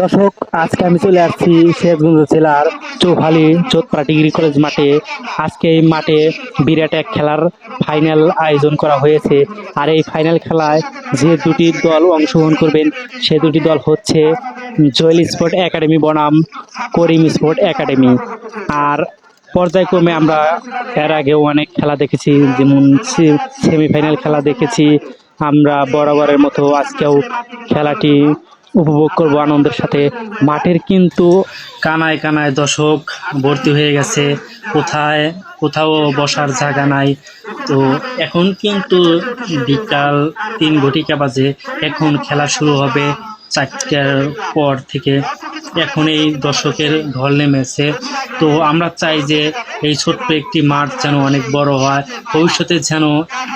দর্শক, আজকে আমি চলে আসছি শেখগঞ্জ জেলার চৌহালি চোতপাড়া ডিগ্রি কলেজ মাঠে। আজকে এই মাঠে বিরাট এক খেলার ফাইনাল আয়োজন করা হয়েছে। আর এই ফাইনাল খেলায় যে দুটি দল অংশগ্রহণ করবেন, সে দুটি দল হচ্ছে জয়েল স্পোর্ট একাডেমি বনাম, করিম স্পোর্ট একাডেমি। আর পর্যায়ক্রমে আমরা এর আগেও অনেক খেলা দেখেছি, যেমন সেমিফাইনাল খেলা দেখেছি। আমরা বরাবরের মতো আজকেও খেলাটি উপভোগ করব আনন্দের সাথে। মাঠের কিন্তু কানায় কানায় দর্শক ভর্তি হয়ে গেছে। কোথায়, কোথাও বসার জায়গা নাই। তো এখন কিন্তু বিকাল তিন ঘটিকা বাজে। এখন খেলা শুরু হবে চারটার পর থেকে। এখন এই দর্শকের ঢল নেমেছে। তো আমরা চাই যে এই ছোট্ট একটি মাঠ যেন অনেক বড় হয়, ভবিষ্যতে যেন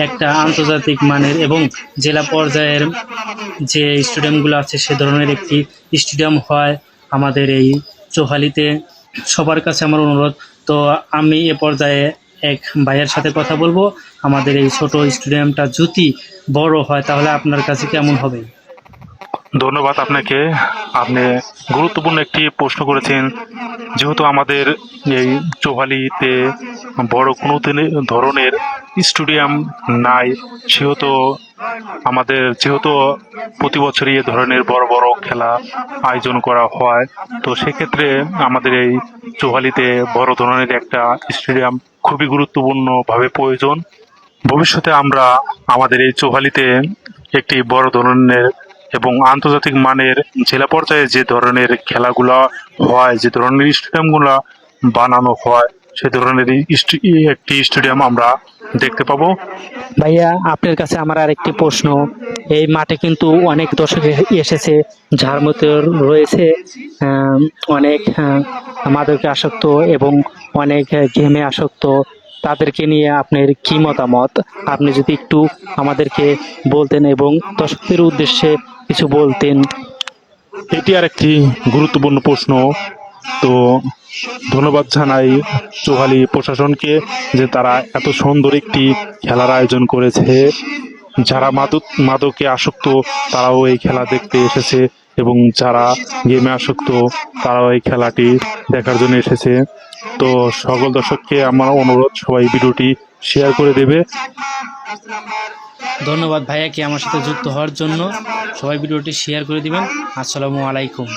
একটা আন্তর্জাতিক মানের এবং জেলা পর্যায়ের যে স্টেডিয়ামগুলো আছে সে ধরনের একটি স্টেডিয়াম হয় আমাদের এই চোহালিতে। সবার কাছে আমার অনুরোধ, তো আমি এ পর্যায়ে এক ভাইয়ের সাথে কথা বলব। আমাদের এই ছোট স্টেডিয়ামটা যদি বড় হয়, তাহলে আপনার কাছে কেমন হবে? ধন্যবাদ আপনাকে। আপনি গুরুত্বপূর্ণ একটি প্রশ্ন করেছেন। যেহেতু আমাদের এই চৌহালিতে বড় কোনো ধরনের স্টেডিয়াম নাই, সেহেতু আমাদের, যেহেতু প্রতি বছরই এ ধরনের বড় বড় খেলা আয়োজন করা হয়, তো সেক্ষেত্রে আমাদের এই চৌহালিতে বড় ধরনের একটা স্টেডিয়াম খুবই গুরুত্বপূর্ণভাবে প্রয়োজন। ভবিষ্যতে আমরা আমাদের এই চৌহালিতে একটি বড় ধরনের এবং আন্তর্জাতিক মানের জেলা পর্যায়ে যে ধরনের খেলাগুলো হয়, যে ধরনের স্টেডিয়ামগুলো বানানো হয়, সে ধরনের একটি স্টেডিয়াম আমরা দেখতে পাবো। ভাইয়া, আপনার কাছে আমার আরেকটি প্রশ্ন। এই মাঠে কিন্তু অনেক দর্শক এসেছে, যার মধ্যে রয়েছে অনেক মাদকে আসক্ত এবং অনেক গেমে আসক্ত। তাদেরকে নিয়ে আপনার কি মতামত? আপনি যদি একটু আমাদেরকে বলতেন এবং দর্শকদের উদ্দেশ্যে কিছু বলতেন। এটি আর একটি গুরুত্বপূর্ণ প্রশ্ন। তো ধন্যবাদ জানাই চৌহালি প্রশাসনকে যে তারা এত সুন্দর একটি খেলার আয়োজন করেছে। যারা মাদক মাদকে আসক্ত তারাও এই খেলা দেখতে এসেছে এবং যারা গেমে আসক্ত তারাও এই খেলাটি দেখার জন্য এসেছে। তো সকল দর্শককে আমার অনুরোধ সবাই ভিডিওটি শেয়ার করে দেবে। ধন্যবাদ ভাইয়াকে আমার সাথে যুক্ত হওয়ার জন্য? সবাই ভিডিওটি শেয়ার করে দিবেন। আসসালামু আলাইকুম।